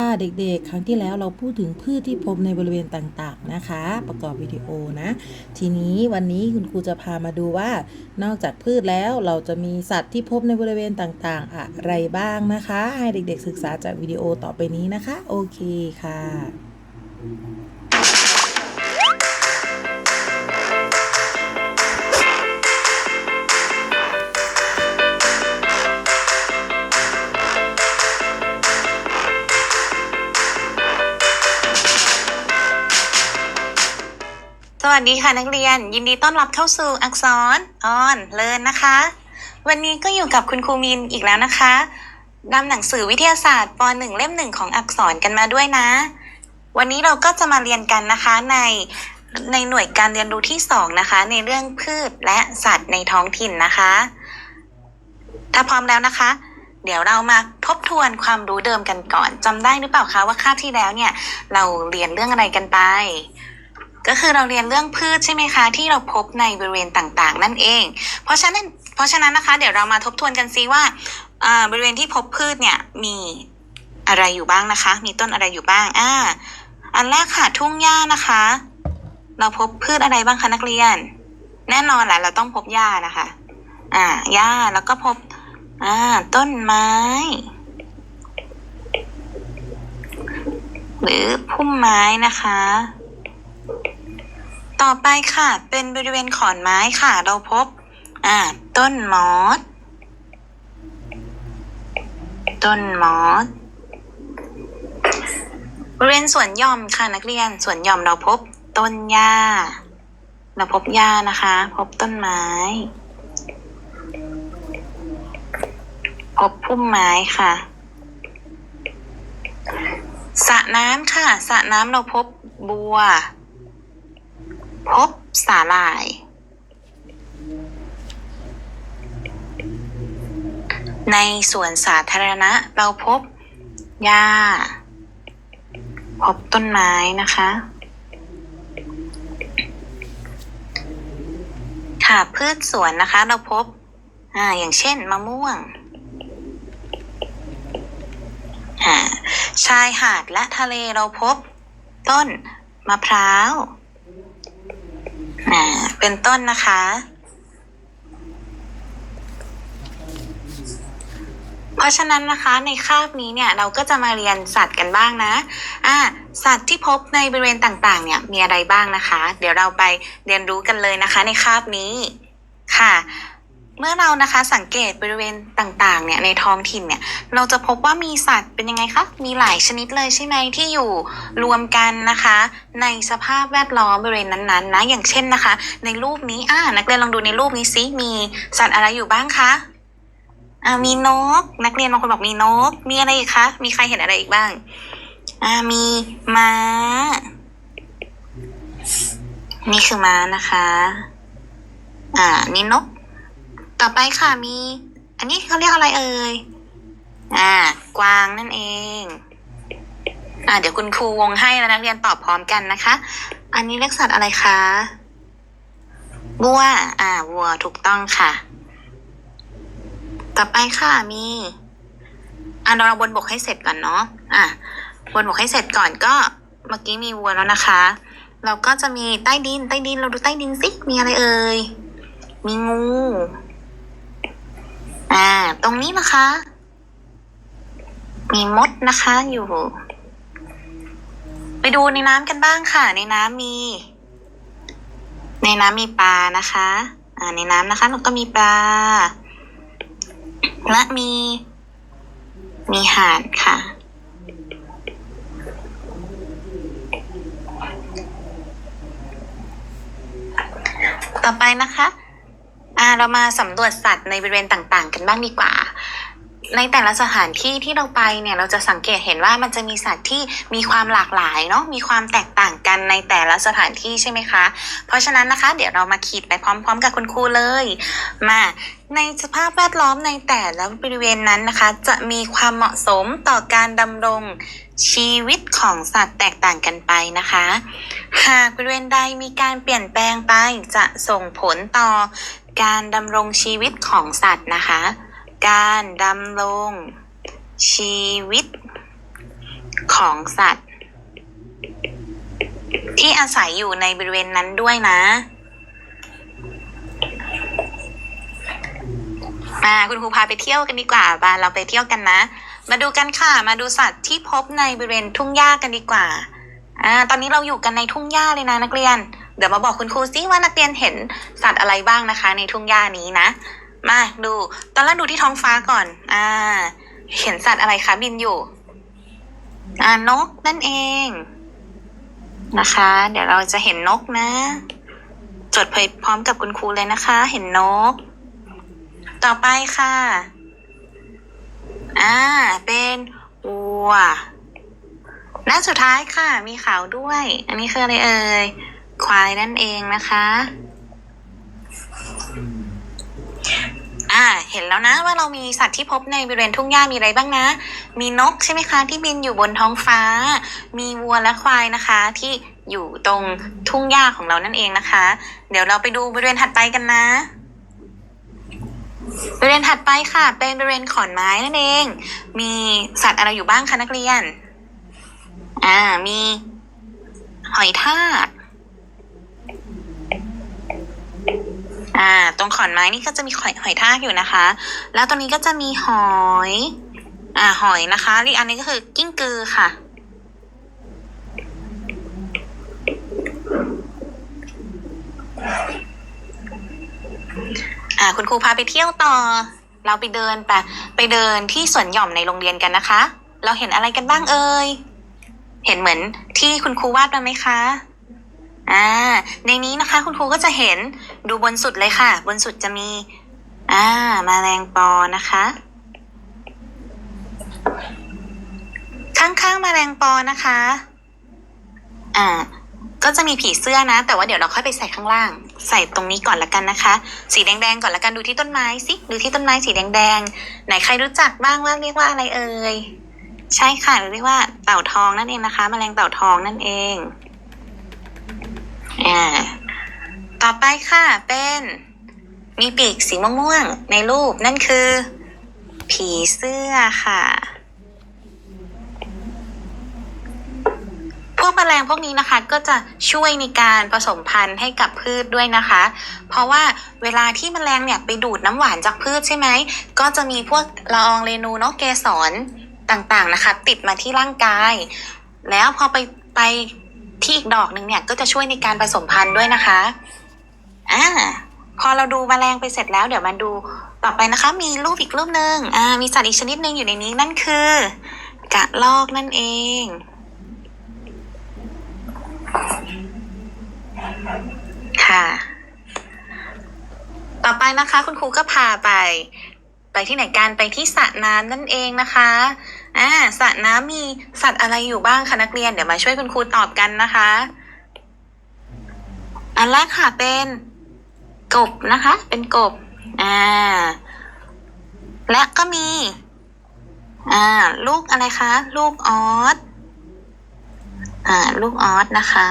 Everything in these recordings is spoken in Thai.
ค่ะเด็กๆ ครั้งที่แล้วเราพูดถึงพืชที่พบในบริเวณต่างๆนะคะ ประกอบวิดีโอนะ ทีนี้วันนี้คุณครูจะพามาดูว่า นอกจากพืชแล้วเราจะมีสัตว์ที่พบในบริเวณต่างๆ อะไรบ้างนะคะ ให้เด็กๆ ศึกษาจากวิดีโอต่อไปนี้นะคะ โอเคค่ะ วัสดีค่ะนักเรียน ยินดีต้อนรับเข้าสู่อักษรออนเลินนะคะ วันนี้ก็อยู่กับคุณครูมินอีกแล้วนะคะนำหนังสือวิทยาศาสตร์ป .1 เล่มหนึ่งของอักษรกันมาด้วยนะ วันนี้เราก็จะมาเรียนกันนะคะในในหน่วยการเรียนรู้ที่สองนะคะ ในเรื่องพืชและสัตว์ในท้องถิ่นนะคะ ถ้าพร้อมแล้วนะคะ เดี๋ยวเรามาทบทวนความรู้เดิมกันก่อนจำได้หรือเปล่าคะว่าคาบที่แล้วเนี่ย เราเรียนเรื่องอะไรกันไป ก็คือเราเรียนเรื่องพืชใช่ไหมคะ ที่เราพบในบริเวณต่างๆ นั่นเอง เพราะฉะนั้นเพราะฉะนั้นนะคะ เดี๋ยวเรามาทบทวนกันซิว่าบริเวณที่พบพืชเนี่ยมีอะไรอยู่บ้างนะคะ มีต้นอะไรอยู่บ้างอ่าอันแรกค่ะทุ่งหญ้านะคะ เราพบพืชอะไรบ้างคะนักเรียน แน่นอนแหละเราต้องพบหญ้านะคะ อ่าหญ้าแล้วก็พบอ่าต้นไม้ หรือพุ่มไม้นะคะ ต่อไปค่ะ เป็นบริเวณขอนไม้ค่ะ เราพบ อ่า ต้นมอส ต้นมอส บริเวณสวนหย่อมค่ะนักเรียน สวนหย่อมเราพบ ต้นหญ้า เราพบหญ้านะคะ พบต้นไม้ พบพุ่มไม้ค่ะสระน้ำค่ะสระน้ำเราพบบัว พบสาหร่าย ในสวนสาธารณะเราพบหญ้า พบต้นไม้นะคะ ค่ะพืชสวนนะคะเราพบอ่าอย่างเช่นมะม่วงชายหาดและทะเลเราพบ ต้น มะพร้าว อ่าเป็นต้นนะคะ เพราะฉะนั้นนะคะในคาบนี้เนี่ยเราก็จะมาเรียนสัตว์กันบ้างนะอ่าสัตว์ที่พบในบริเวณต่างๆ เนี่ยมีอะไรบ้างนะคะ เดี๋ยวเราไปเรียนรู้กันเลยนะคะ ในคาบนี้ค่ะ เมื่อเรานะคะสังเกตบริเวณต่างๆเนี่ยในท้องถิ่นเนี่ยเราจะพบว่ามีสัตว์เป็นยังไงคะมีหลายชนิดเลยใช่ไหมที่อยู่รวมกันนะคะ ในสภาพแวดล้อมบริเวณนั้นๆนะอย่างเช่นนะคะ ในรูปนี้อ่านักเรียนลองดูในรูปนี้ซิมีสัตว์อะไรอยู่บ้างคะอ่ามีนก นักเรียนบางคนบอกมีนก มีอะไรอีกคะมีใครเห็นอะไรอีกบ้างอ่ามีม้า นี่คือม้านะคะ อ่านี่นก ต่อไปค่ะมี อันนี้เขาเรียกอะไรเอ่ย อ่า กวางนั่นเอง อ่า เดี๋ยวคุณครูวงให้แล้วนักเรียนตอบพร้อมกันนะคะ อันนี้เรียกสัตว์อะไรคะวัว อ่า วัวถูกต้องค่ะ ต่อไปค่ะมีอ่าเราบนบกให้เสร็จก่อนเนาะ อ่าบนบกให้เสร็จก่อนก็ เมื่อกี้มีวัวแล้วนะคะ เราก็จะมีใต้ดิน ใต้ดิน เราดูใต้ดินสิ มีอะไรเอ่ย มีงู อ่า ตรงนี้นะคะ มีมดนะคะอยู่ ไปดูในน้ำกันบ้างค่ะ ในน้ำมี ในน้ำมีปลานะคะ อ่า ในน้ำนะคะเราก็มีปลา และมี มีห่านค่ะต่อไปนะคะ อ่าเรามาสำรวจสัตว์ในบริเวณต่างๆ กันบ้างดีกว่า ในแต่ละสถานที่ที่เราไปเนี่ยเราจะสังเกตเห็นว่ามันจะมีสัตว์ที่มีความหลากหลายเนาะมีความแตกต่างกันในแต่ละสถานที่ใช่ไหมคะ เพราะฉะนั้นนะคะ เดี๋ยวเรามาขีดไปพร้อม ๆ กับคุณครูเลย มาในสภาพแวดล้อมในแต่ละบริเวณนั้นนะคะ จะมีความเหมาะสมต่อการดำรงชีวิตของสัตว์แตกต่างกันไปนะคะ หากบริเวณใดมีการเปลี่ยนแปลงไปจะส่งผลต่อ การดำรงชีวิตของสัตว์นะคะ การดำรงชีวิตของสัตว์ ที่อาศัยอยู่ในบริเวณนั้นด้วยนะมาคุณครูพาไปเที่ยวกันดีกว่าบาเราไปเที่ยวกันนะ มาดูกันค่ะ มาดูสัตว์ที่พบในบริเวณทุ่งหญ้ากันดีกว่าอ่าตอนนี้เราอยู่กันในทุ่งหญ้าเลยนะนักเรียน เดี๋ยวมาบอกคุณครูซิว่านักเรียนเห็นสัตว์อะไรบ้างนะคะ ในทุ่งหญ้านี้นะ มาดู ตอนแรกดูที่ท้องฟ้าก่อน อ่า เห็นสัตว์อะไรคะบินอยู่ อ่านกนั่นเองนะคะ เดี๋ยวเราจะเห็นนกนะ จดไปพร้อมกับคุณครูเลยนะคะ เห็นนก ต่อไปค่ะ อ่า เป็นวัวและสุดท้ายค่ะ มีขาวด้วย อันนี้คืออะไรเอ่ย ควายนั่นเองนะคะ อ่า เห็นแล้วนะว่าเรามีสัตว์ที่พบในบริเวณทุ่งหญ้ามีอะไรบ้างนะ มีนกใช่ไหมคะ ที่บินอยู่บนท้องฟ้า มีวัวและควายนะคะ ที่อยู่ตรงทุ่งหญ้าของเรานั่นเองนะคะ เดี๋ยวเราไปดูบริเวณถัดไปกันนะบริเวณถัดไปค่ะ เป็นบริเวณขอนไม้นั่นเอง มีสัตว์อะไรอยู่บ้างคะนักเรียน อ่า มีหอยทาก อ่า ตรงขอนไม้นี่ก็จะมีหอยหอยทากอยู่นะคะ แล้วตรงนี้ก็จะมีหอย อ่า หอยนะคะอีกอันนี้ก็คือกิ้งกือค่ะ อ่า คุณครูพาไปเที่ยวต่อ เราไปเดินไปไปเดินที่สวนหย่อมในโรงเรียนกันนะคะ เราเห็นอะไรกันบ้างเอ่ย เห็นเหมือนที่คุณครูวาดมาไหมคะ อ่า ในนี้นะคะคุณครูก็จะเห็นดูบนสุดเลยค่ะ บนสุดจะมี อ่า มาแมลงปอนะคะ ข้างๆแมลงปอนะคะ อ่า ก็จะมีผีเสื้อนะ แต่ว่าเดี๋ยวเราค่อยไปใส่ข้างล่าง ใส่ตรงนี้ก่อนละกันนะคะ สีแดงๆก่อนละกันดูที่ต้นไม้สิดูที่ต้นไม้สีแดงๆไหนใครรู้จักบ้างว่าเรียกว่าอะไรเอ่ยใช่ค่ะเรียกว่าเต่าทองนั่นเองนะคะแมลงเต่าทองนั่นเอง อ่า ต่อไปค่ะ เป็น มีปีกสีม่วงๆในรูปนั่นคือ ผีเสื้อค่ะ พวกแมลงพวกนี้นะคะ ก็จะช่วยในการผสมพันธุ์ให้กับพืชด้วยนะคะ เพราะว่าเวลาที่แมลงเนี่ยไปดูดน้ำหวานจากพืชใช่ไหม ก็จะมีพวกละอองเรนูเนาะเกสรต่างๆนะคะ ติดมาที่ร่างกาย แล้วพอไปไป ที่อีกดอกหนึ่งเนี่ยก็จะช่วยในการผสมพันธุ์ด้วยนะคะ อ่า พอเราดูมแมลงไปเสร็จแล้ว เดี๋ยวมาดูต่อไปนะคะ มีรูปอีกรูปหนึ่งอ่า มีสัตว์อีกชนิดหนึ่งอยู่ในนี้นั่นคือกระรอกนั่นเอง ค่ะ ต่อไปนะคะ คุณครูก็พาไป ไปที่ไหนกันไปที่สระน้ำนั่นเองนะคะ อ่าสระน้ำมีสัตว์อะไรอยู่บ้างคะนักเรียนเดี๋ยวมาช่วยคุณครูตอบกันนะคะ อันแรกค่ะเป็นกบนะคะ เป็นกบอ่าและก็มีอ่าลูกอะไรคะ ลูกออสอ่าลูกออสนะคะ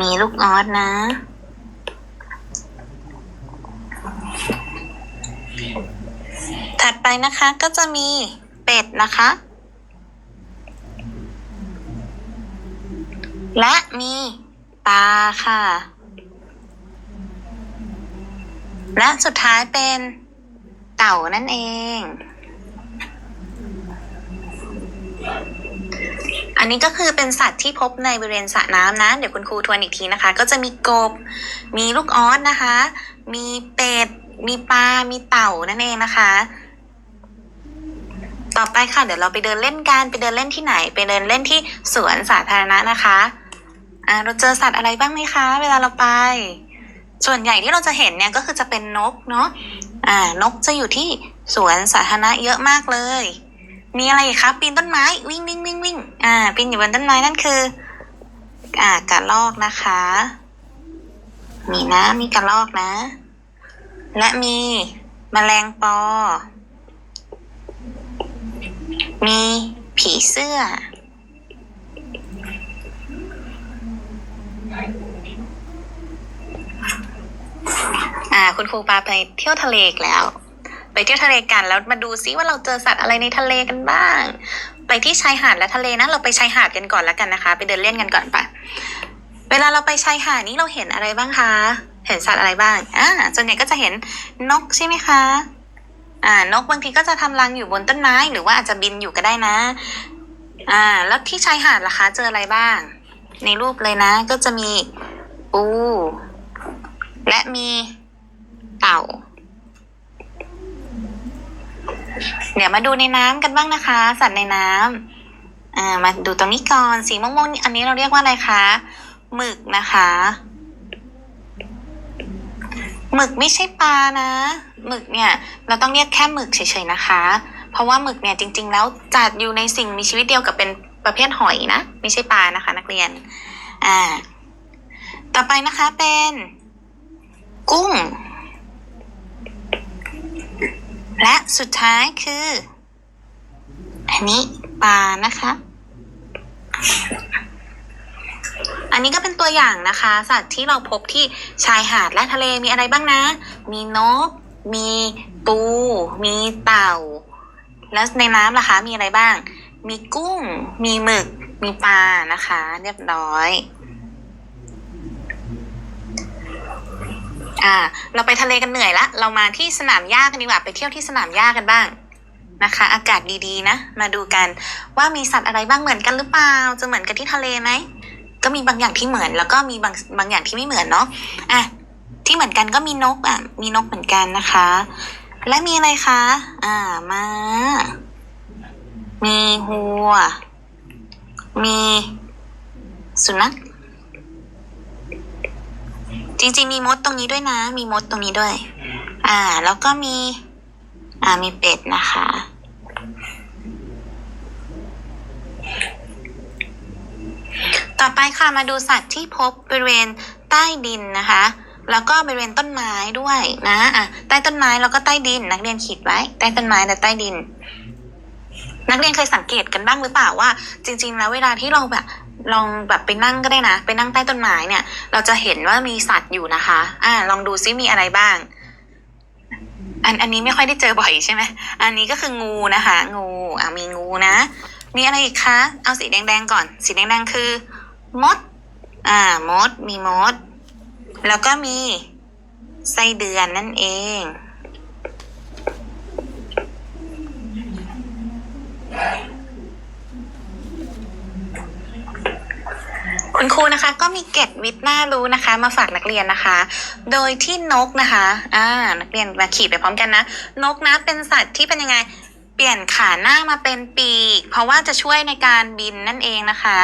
มีลูกออสนะ ถัดไปนะคะก็จะมีเป็ดนะคะ และมีปลาค่ะ และสุดท้ายเป็นเต่านั่นเอง อันนี้ก็คือเป็นสัตว์ที่พบในบริเวณสระน้ำนะ เดี๋ยวคุณครูทวนอีกทีนะคะ ก็จะมีกบ มีลูกออสนะคะ มีเป็ด มีปลา มีเต่านั่นเองนะคะ ค่ะ เดี๋ยวเราไปเดินเล่นกัน ไปเดินเล่นที่ไหน ไปเดินเล่นที่สวนสาธารณะนะคะอ่าเราเจอสัตว์อะไรบ้างไหมคะ เวลาเราไป ส่วนใหญ่ที่เราจะเห็นเนี่ยก็คือจะเป็นนกเนาะอ่านกจะอยู่ที่สวนสาธารณะเยอะมากเลย มีอะไรคะปีนต้นไม้วิ่งวิ่งวิ่งวิ่งอ่าปีนอยู่บนต้นไม้นั่นคือ อ่ากระรอกนะคะ มีนะมีกระรอกนะ และมีแมลงปอ มีผีเสื้อ อ่า คุณครูปาไปเที่ยวทะเลอีกแล้ว ไปเที่ยวทะเลกันแล้วมาดูซิว่าเราเจอสัตว์อะไรในทะเลกันบ้าง ไปที่ชายหาดและทะเลนะเราไปชายหาดกันก่อนแล้วกันนะคะ ไปเดินเล่นกันก่อนไปเวลาเราไปชายหาดนี้เราเห็นอะไรบ้างคะ เห็นสัตว์อะไรบ้าง อ่าส่วนใหญ่ก็จะเห็นนกใช่ไหมคะ อ่านกบางทีก็จะทำรังอยู่บนต้นไม้หรือว่าอาจจะบินอยู่ก็ได้นะ อ่า แล้วที่ชายหาดล่ะคะเจออะไรบ้าง ในรูปเลยนะ ก็จะมีปู และมีเต่า เดี๋ยวมาดูในน้ำกันบ้างนะคะ สัตว์ในน้ำอ่า มาดูตรงนี้ก่อนสีม่วงๆอันนี้เราเรียกว่าอะไรคะหมึกนะคะหมึกไม่ใช่ปลานะ หมึกเนี่ยเราต้องเรียกแค่หมึกเฉยๆนะคะ เพราะว่าหมึกเนี่ยจริง ๆ แล้วจัดอยู่ในสิ่งมีชีวิตเดียวกับเป็นประเภทหอยนะ ไม่ใช่ปลานะคะ นักเรียนอ่าต่อไปนะคะเป็น กุ้ง และสุดท้ายคือ อันนี้ปลานะคะ อันนี้ก็เป็นตัวอย่างนะคะ สัตว์ที่เราพบที่ชายหาดและทะเลมีอะไรบ้างนะ มีนก มีปู มีเต่า แล้วในน้ำล่ะคะ มีอะไรบ้าง มีกุ้ง มีหมึก มีปลานะคะ เรียบร้อย อ่า เราไปทะเลกันเหนื่อยละเรามาที่สนามหญ้ากันดีกว่า ไปเที่ยวที่สนามหญ้ากันบ้างนะคะ อากาศดีๆนะ มาดูกันว่ามีสัตว์อะไรบ้างเหมือนกันหรือเปล่า จะเหมือนกันที่ทะเลไหมก็มีบางอย่างที่เหมือนแล้วก็มีบางบางอย่างที่ไม่เหมือนเนาะ อะ เหมือนกันก็มีนกอะ มีนกเหมือนกันนะคะ และมีอะไรคะ อ่า มา มีหัว มีสุนัข จริงๆ มีมดตรงนี้ด้วยนะ มีมดตรงนี้ด้วย อ่า แล้วก็มี อ่า มีเป็ดนะคะต่อไปค่ะมาดูสัตว์ที่พบบริเวณใต้ดินนะคะ แล้วก็บริเวณต้นไม้ด้วยนะอะใต้ต้นไม้แล้วก็ใต้ดิน นักเรียนขีดไว้ ใต้ต้นไม้และใต้ดิน นักเรียนเคยสังเกตกันบ้างหรือเปล่าว่า จริง ๆ แล้วเวลาที่เราแบบลองแบบไปนั่งก็ได้นะ ไปนั่งใต้ต้นไม้เนี่ย เราจะเห็นว่ามีสัตว์อยู่นะคะ อ่า ลองดูซิมีอะไรบ้าง อันอันนี้ไม่ค่อยได้เจอบ่อยใช่ไหมอันนี้ก็คืองูนะคะ งูอะมีงูนะ มีอะไรอีกคะ เอาสีแดงๆก่อน สีแดงๆคือ มด อ่า มด มีมด แล้วก็มีไส้เดือนนั่นเองคุณครูนะคะก็มีเก็ดวิทย์น่ารู้นะคะ มาฝากนักเรียนนะคะ โดยที่นกนะคะอ่านักเรียนมาขีดไปพร้อมกันนะ นกนะเป็นสัตว์ที่เป็นยังไง เปลี่ยนขาหน้ามาเป็นปีก เพราะว่าจะช่วยในการบินนั่นเองนะคะ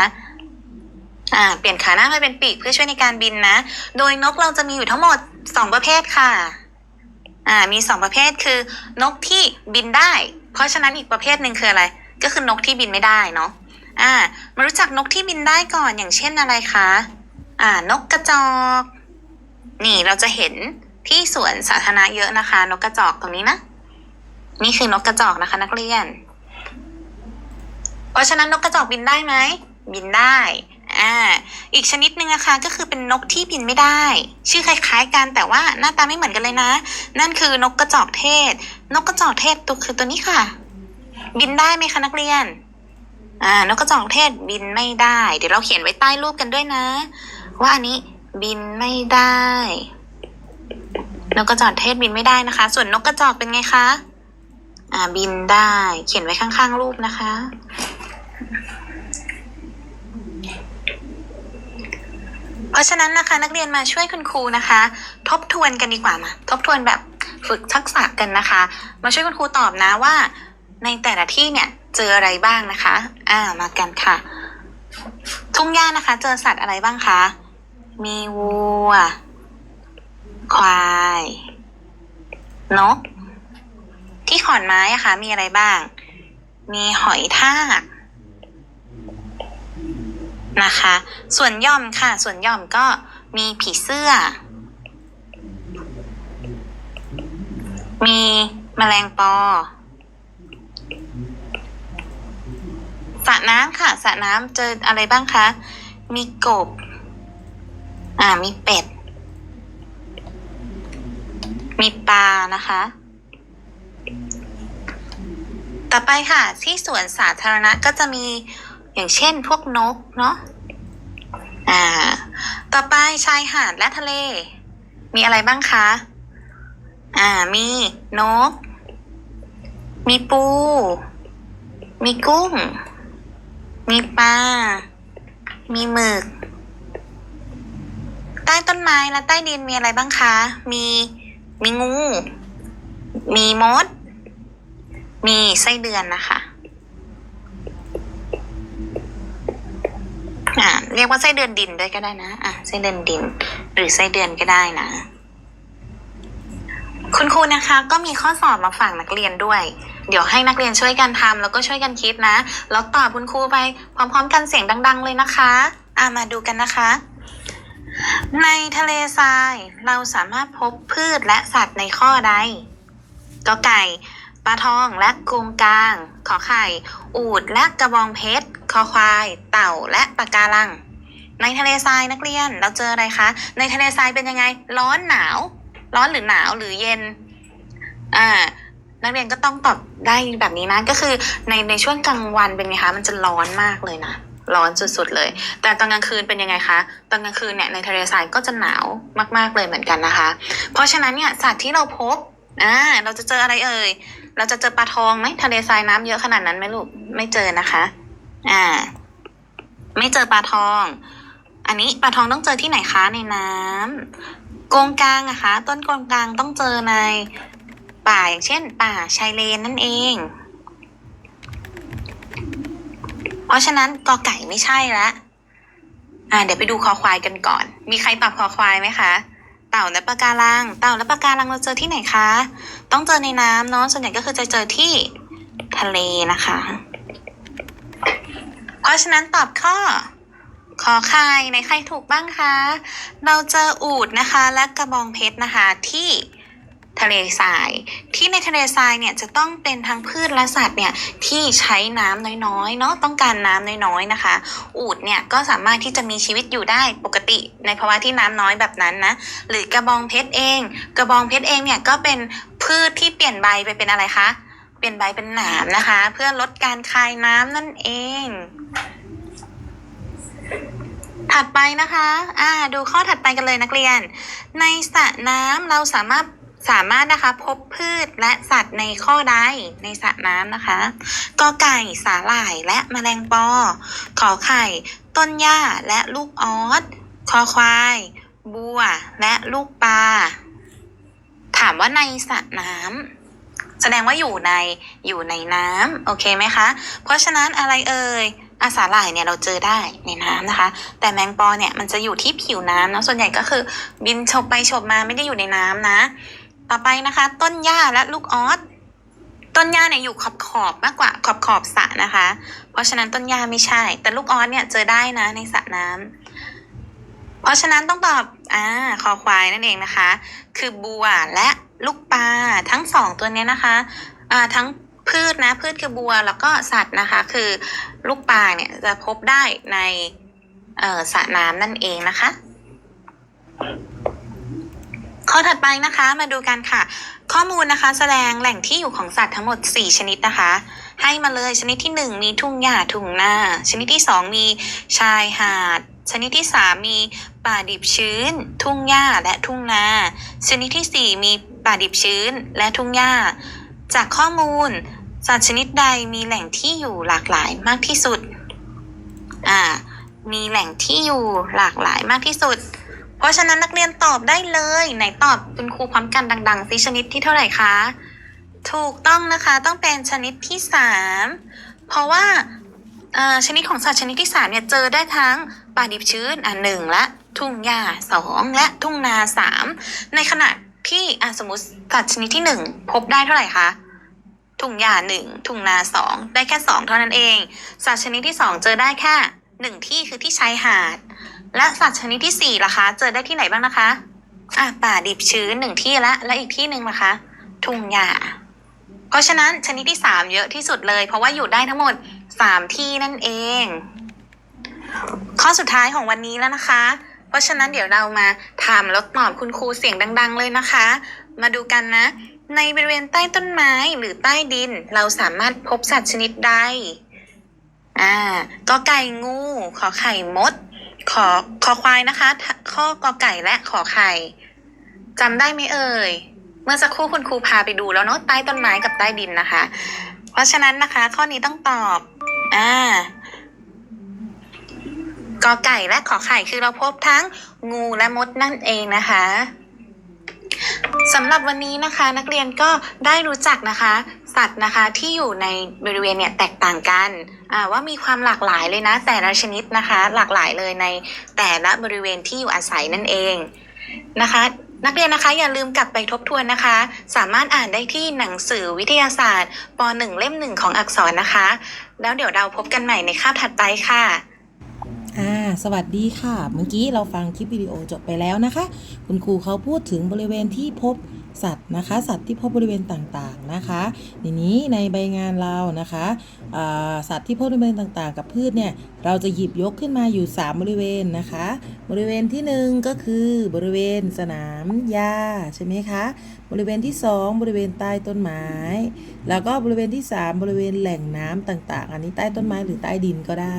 อ่าเปลี่ยนขาหน้ามาเป็นปีกเพื่อช่วยในการบินนะ โดยนกเราจะมีอยู่ทั้งหมดสองประเภทค่ะอ่ามีสองประเภทคือนกที่บินได้ เพราะฉะนั้นอีกประเภทหนึ่งคืออะไร ก็คือนกที่บินไม่ได้เนาะอ่ามารู้จักนกที่บินได้ก่อนอย่างเช่นอะไรคะอ่านกกระจอก นี่เราจะเห็นที่สวนสาธารณะเยอะนะคะ นกกระจอกตรงนี้นะ นี่คือนกกระจอกนะคะ นักเรียน เพราะฉะนั้นนกกระจอกบินได้ไหมบินได้ อ่า อีกชนิดหนึ่งนะคะก็คือเป็นนกที่บินไม่ได้ ชื่อคล้ายๆกันแต่ว่าหน้าตาไม่เหมือนกันเลยนะ นั่นคือนกกระจอกเทศ นกกระจอกเทศตัวคือตัวนี้ค่ะ บินได้ไหมคะนักเรียน อ่านกกระจอกเทศบินไม่ได้ เดี๋ยวเราเขียนไว้ใต้รูปกันด้วยนะ ว่าอันนี้บินไม่ได้ นกกระจอกเทศบินไม่ได้นะคะ ส่วนนกกระจอกเป็นไงคะ อ่าบินได้ เขียนไว้ข้างๆรูปนะคะ เพราะฉะนั้นนะคะนักเรียนมาช่วยคุณครูนะคะ ทบทวนกันดีกว่ามาทบทวนแบบฝึกทักษะกันนะคะ มาช่วยคุณครูตอบนะว่า ในแต่ละที่เนี่ยเจออะไรบ้างนะคะ อ่ามากันค่ะ ทุ่งหญ้านะคะ เจอสัตว์อะไรบ้างคะมีวัว ควายนกที่ขอนไม้อะคะมีอะไรบ้าง มีหอยทาก นะคะ ส่วนย่อมค่ะ ส่วนย่อมก็มีผีเสื้อ มีแมลงปอสระน้ำค่ะสระน้ำเจออะไรบ้างคะ มีกบ อ่า มีเป็ด มีปลานะคะ ต่อไปค่ะ ที่สวนสาธารณะก็จะมี อย่างเช่นพวกนกเนาะอ่า ต่อไปชายหาดและทะเล มีอะไรบ้างคะ อ่า มีนก มีปู มีกุ้ง มีปลา มีหมึก ใต้ต้นไม้และใต้ดินมีอะไรบ้างคะ มี มีงู มีมด มีไส้เดือนนะคะ อ่าเรียกว่าไส้เดือนดินด้วยก็ได้นะอะไส้เดือนดิน หรือไส้เดือนก็ได้นะ คุณครูนะคะ ก็มีข้อสอบมาฝากนักเรียนด้วย เดี๋ยวให้นักเรียนช่วยกันทำแล้วก็ช่วยกันคิดนะ แล้วตอบคุณครูไปพร้อม ๆ กันเสียงดัง ๆ เลยนะคะอ่ามาดูกันนะคะ ในทะเลทรายเราสามารถพบพืชและสัตว์ในข้อใดก็ไก่ ปลาทองและกุงกลาง ขอไข่ อูดและกระบองเพชร คอควาย เต่าและปะการัง ในทะเลทรายนักเรียนเราเจออะไรคะ ในทะเลทรายเป็นยังไง ร้อนหนาว ร้อนหรือหนาวหรือเย็น อ่า นักเรียนก็ต้องตอบได้แบบนี้นะ ก็คือในในช่วงกลางวันเป็นไงคะ มันจะร้อนมากเลยนะ ร้อนสุดๆเลย แต่ตอนกลางคืนเป็นยังไงคะ ตอนกลางคืนเนี่ยในทะเลทรายก็จะหนาวมากๆเลยเหมือนกันนะคะ เพราะฉะนั้นเนี่ยสัตว์ที่เราพบ อ่า เราจะเจออะไรเอ่ย เราจะเจอปลาทองไหมทะเลทรายน้ำเยอะขนาดนั้นไหมลูก ไม่เจอนะคะ อ่า ไม่เจอปลาทอง อันนี้ปลาทองต้องเจอที่ไหนคะในน้ำกงกลางอะคะ ต้นกงกลางต้องเจอในป่าอย่างเช่น ป่าชายเลนนั่นเอง เพราะฉะนั้นกอไก่ไม่ใช่ละอ่า เดี๋ยวไปดูคอควายกันก่อน มีใครตอบคอควายไหมคะ เต่าและปะการัง เต่าและปะการังเราเจอที่ไหนคะ ต้องเจอในน้ำเนาะ ส่วนใหญ่ก็คือจะเจอที่ทะเลนะคะ เพราะฉะนั้นตอบข้อขอไข่ในใครถูกบ้างคะ เราเจออูดนะคะ และกระบองเพชรนะคะที่ ทะเลทราย ที่ในทะเลทรายเนี่ยจะต้องเป็นทั้งพืชและสัตว์เนี่ยที่ใช้น้ำน้อยๆเนาะต้องการน้ำน้อยๆนะคะ อูดเนี่ยก็สามารถที่จะมีชีวิตอยู่ได้ปกติในภาวะที่น้ำน้อยแบบนั้นนะหรือกระบองเพชรเอง กระบองเพชรเองเนี่ยก็เป็นพืชที่เปลี่ยนใบไปเป็นอะไรคะเปลี่ยนใบเป็นหนามนะคะ เพื่อลดการคายน้ำนั่นเอง ถัดไปนะคะ อ่า ดูข้อถัดไปกันเลยนักเรียน ในสระน้ำเราสามารถ สามารถนะคะพบพืชและสัตว์ในข้อใดในสระน้ำนะคะกอไก่สาหร่ายและแมลงปอ ขอไข่ ต้นหญ้าและลูกออสคอควาย บัว และลูกปลา ถามว่าในสระน้ำแสดงว่าอยู่ในอยู่ในน้ำโอเคไหมคะ เพราะฉะนั้นอะไรเอ่ยอาสาหร่ายเนี่ยเราเจอได้ในน้ำนะคะ แต่แมงปอเนี่ยมันจะอยู่ที่ผิวน้ำเนอะส่วนใหญ่ก็คือบินฉบไปฉบมาไม่ได้อยู่ในน้ำนะ ต่อไปนะคะ ต้นหญ้าและลูกออสต้นหญ้าเนี่ยอยู่ขอบขอบมากกว่าขอบขอบสระนะคะ เพราะฉะนั้นต้นหญ้าไม่ใช่ แต่ลูกออสเนี่ยเจอได้นะในสระน้ำเพราะฉะนั้นต้องตอบอ่าคอควายนั่นเองนะคะ คือบัวและลูกปลาทั้งสองตัวเนี้ยนะคะอ่าทั้งพืชนะพืชคือบัวแล้วก็สัตว์นะคะ คือลูกปลาเนี่ยจะพบได้ในสระน้ำนั่นเองนะคะ ข้อถัดไปนะคะมาดูกันค่ะ ข้อมูลนะคะ แสดงแหล่งที่อยู่ของสัตว์ทั้งหมด 4 ชนิดนะคะ ให้มาเลยชนิดที่ 1 มีทุ่งหญ้าทุ่งนาชนิดที่ 2 มีชายหาด ชนิดที่ 3 มีป่าดิบชื้น ทุ่งหญ้าและทุ่งนา ชนิดที่ 4 มีป่าดิบชื้นและทุ่งหญ้า จากข้อมูล สัตว์ชนิดใดมีแหล่งที่อยู่หลากหลายมากที่สุดอ่ามีแหล่งที่อยู่หลากหลายมากที่สุด เพราะฉะนั้นนักเรียนตอบได้เลย ไหนตอบคุณครูพร้อมกันดังๆสิชนิดที่เท่าไหร่คะ ถูกต้องนะคะต้องเป็นชนิดที่สามเพราะว่าชนิดของสัตว์ชนิดที่สามเนี่ยเจอได้ทั้งป่าดิบชื้นอะหนึ่งและ ทุ่งหญ้าสองและทุ่งนาสามในขณะที่อะสมมติสัตว์ชนิดที่หนึ่งพบได้เท่าไหร่คะทุ่งหญ้าหนึ่งทุ่งนาสองได้แค่สองเท่านั้นเอง สัตว์ชนิดที่สองเจอได้แค่หนึ่งที่คือที่ชายหาด และสัตว์ชนิดที่สี่ล่ะคะ เจอได้ที่ไหนบ้างนะคะ อะป่าดิบชื้นหนึ่งที่ละและอีกที่หนึ่งล่ะคะ ทุ่งหญ้าเพราะฉะนั้นชนิดที่สามเยอะที่สุดเลย เพราะว่าอยู่ได้ทั้งหมดสามที่นั่นเอง ข้อสุดท้ายของวันนี้แล้วนะคะ เพราะฉะนั้นเดี๋ยวเรามาถามแล้วตอบคุณครูเสียงดัง ๆ เลยนะคะ มาดูกันนะ ในบริเวณใต้ต้นไม้หรือใต้ดิน เราสามารถพบสัตว์ชนิดใดอ่ากอไก่งู ขอไข่มด ขอคอควายนะคะ ข้อกอไก่และขอไข่จำได้ไหมเอ่ย เมื่อสักครู่คุณครูพาไปดูแล้วเนาะใต้ต้นไม้กับใต้ดินนะคะ เพราะฉะนั้นนะคะ ข้อนี้ต้องตอบ อ่ากอไก่และขอไข่คือเราพบทั้งงูและมดนั่นเองนะคะสำหรับวันนี้นะคะ นักเรียนก็ได้รู้จักนะคะ สัตว์นะคะที่อยู่ในบริเวณเนี่ยแตกต่างกันว่ามีความหลากหลายเลยนะ แต่ละชนิดนะคะหลากหลายเลยในแต่ละบริเวณที่อยู่อาศัยนั่นเองนะคะนักเรียนนะคะอย่าลืมกลับไปทบทวนนะคะ สามารถอ่านได้ที่หนังสือวิทยาศาสตร์ป .1 เล่มหนึ่งของอักษรนะคะ แล้วเดี๋ยวเราพบกันใหม่ในคาบถัดไปค่ะอ่าสวัสดีค่ะ เมื่อกี้เราฟังคลิปวิดีโอจบไปแล้วนะคะ คุณครูเขาพูดถึงบริเวณที่พบ สัตว์นะคะ สัตว์ที่พบบริเวณต่างๆนะคะทีนี้ในใบงานเรานะคะสัตว์ที่พบบริเวณต่างๆ กับพืชเนี่ย เราจะหยิบยกขึ้นมาอยู่ 3 บริเวณนะคะ บริเวณที่ 1 ก็คือบริเวณสนามหญ้าใช่ไหมคะ บริเวณที่ 2 บริเวณใต้ต้นไม้ แล้วก็บริเวณที่ 3 บริเวณแหล่งน้ำต่างๆ อันนี้ใต้ต้นไม้หรือใต้ดินก็ได้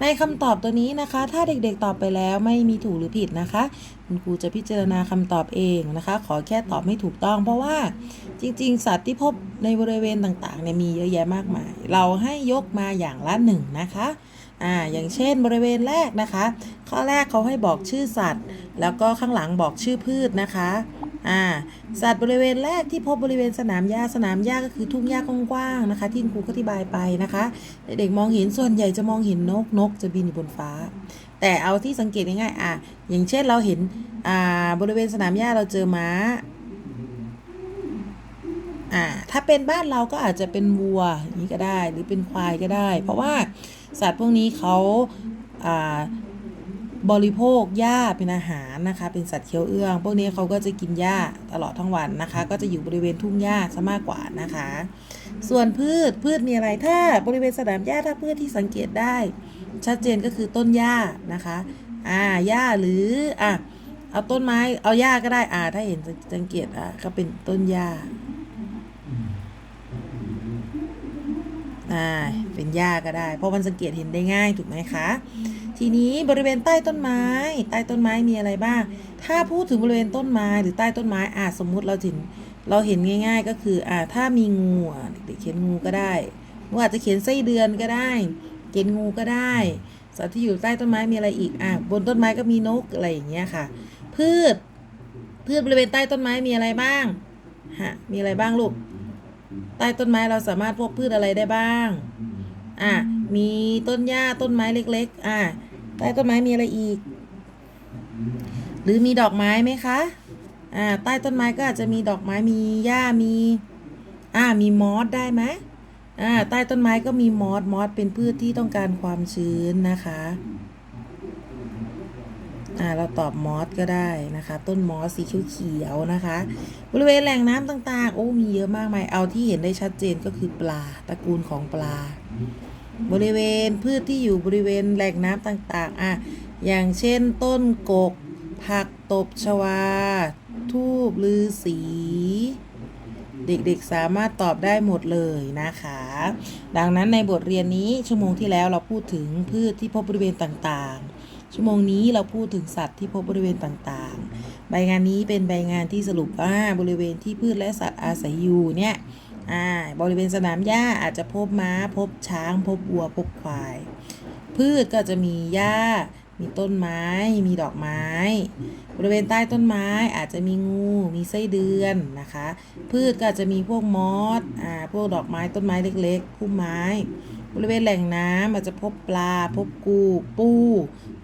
ในคำตอบตัวนี้นะคะ ถ้าเด็กๆตอบไปแล้วไม่มีถูกหรือผิดนะคะ คุณครูจะพิจารณาคำตอบเองนะคะ ขอแค่ตอบไม่ถูกต้อง เพราะว่าจริง ๆ สัตว์ที่พบในบริเวณต่างๆเนี่ยมีเยอะแยะมากมาย เราให้ยกมาอย่างละหนึ่งนะคะ อ่าอย่างเช่นบริเวณแรกนะคะ ข้อแรกเขาให้บอกชื่อสัตว์ แล้วก็ข้างหลังบอกชื่อพืชนะคะอ่าสัตว์บริเวณแรกที่พบบริเวณสนามหญ้าสนามหญ้าก็คือทุ่งหญ้ากว้างๆนะคะ ที่ครูก็อธิบายไปนะคะเด็กๆมองเห็นส่วนใหญ่จะมองเห็นนกนกจะบินอยู่บนฟ้า แต่เอาที่สังเกตง่ายๆอะอย่างเช่นเราเห็นอ่าบริเวณสนามหญ้าเราเจอม้าอ่าถ้าเป็นบ้านเราก็อาจจะเป็นวัวอย่างนี้ก็ได้หรือเป็นควายก็ได้ เพราะว่า สัตว์พวกนี้เขาบริโภคหญ้าเป็นอาหารนะคะ เป็นสัตว์เคี้ยวเอื้อง พวกนี้เขาก็จะกินหญ้าตลอดทั้งวันนะคะ ก็จะอยู่บริเวณทุ่งหญ้าซะมากกว่านะคะ ส่วนพืชพืชมีอะไรถ้าบริเวณสนามหญ้าถ้าพืชที่สังเกตได้ ชัดเจนก็คือต้นหญ้านะคะอ่าหญ้าหรืออะเอาต้นไม้เอาหญ้าก็ได้อ่าถ้าเห็นสังเกตอะก็เป็นต้นหญ้า อ่าเป็นหญ้าก็ได้ เพราะมันสังเกตเห็นได้ง่ายถูกไหมคะ ทีนี้บริเวณใต้ต้นไม้ ใต้ต้นไม้มีอะไรบ้าง ถ้าพูดถึงบริเวณต้นไม้หรือใต้ต้นไม้อ่าสมมุติเราเห็นเราเห็นง่าย ๆ ก็คืออ่าถ้ามีงูเด็กๆเขียนงูก็ได้หรืออาจจะเขียนไส้เดือนก็ได้เกณฑ์งูก็ได้สัตว์ที่อยู่ใต้ต้นไม้มีอะไรอีกอะบนต้นไม้ก็มีนกอะไรอย่างเงี้ยค่ะ พืชพืชบริเวณใต้ต้นไม้มีอะไรบ้างฮะมีอะไรบ้างลูก ใต้ต้นไม้เราสามารถพบพืชอะไรได้บ้าง อะ มีต้นหญ้าต้นไม้เล็ก ๆ อะ ใต้ต้นไม้มีอะไรอีก หรือมีดอกไม้ไหมคะ อ่า ใต้ต้นไม้ก็อาจจะมีดอกไม้ มีหญ้า มี อ่า มีมอสได้ไหมอ่า ใต้ต้นไม้ก็มีมอส มอสเป็นพืชที่ต้องการความชื้นนะคะ อ่าเราตอบมอสก็ได้นะคะ ต้นมอสสีเขียวๆนะคะ บริเวณแหล่งน้ำต่างๆ โอ้มีเยอะมากมายเอาที่เห็นได้ชัดเจนก็คือปลาตระกูลของปลา บริเวณพืชที่อยู่บริเวณแหล่งน้ำต่างๆอะอย่างเช่น ต้นกก ผักตบชวา ทูบลือสีเด็กๆ สามารถตอบได้หมดเลยนะคะ ดังนั้นในบทเรียนนี้ชั่วโมงที่แล้วเราพูดถึงพืชที่พบบริเวณต่างๆ ชั่วโมงนี้เราพูดถึงสัตว์ที่พบบริเวณต่างๆ ใบงานนี้เป็นใบงานที่สรุปว่าบริเวณที่พืชและสัตว์อาศัยอยู่เนี่ยบริเวณสนามหญ้าอาจจะพบม้า พบช้าง พบวัว พบควาย พืชก็จะมีหญ้า มีต้นไม้ มีดอกไม้ บริเวณใต้ต้นไม้อาจจะมีงู มีไส้เดือนนะคะ พืชก็จจะมีพวกมอสอ่าพวกดอกไม้ต้นไม้เล็กๆพุ่มไม้ บริเวณแหล่งน้ำอาจจะพบปลา พบกู ปู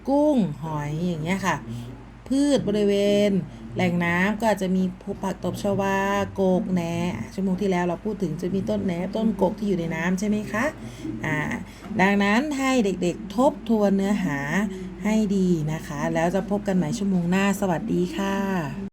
กุ้งหอยอย่างเงี้ยค่ะ พืชบริเวณ แหล่งน้ำก็อาจจะมีผักตบชวาโกกแหนชั่วโมงที่แล้วเราพูดถึงจะมีต้นแหนต้นกกที่อยู่ในน้ำใช่ไหมคะอ่าดังนั้นให้เด็กๆทบทวนเนื้อหาให้ดีนะคะ แล้วจะพบกันใหม่ชั่วโมงหน้าสวัสดีค่ะ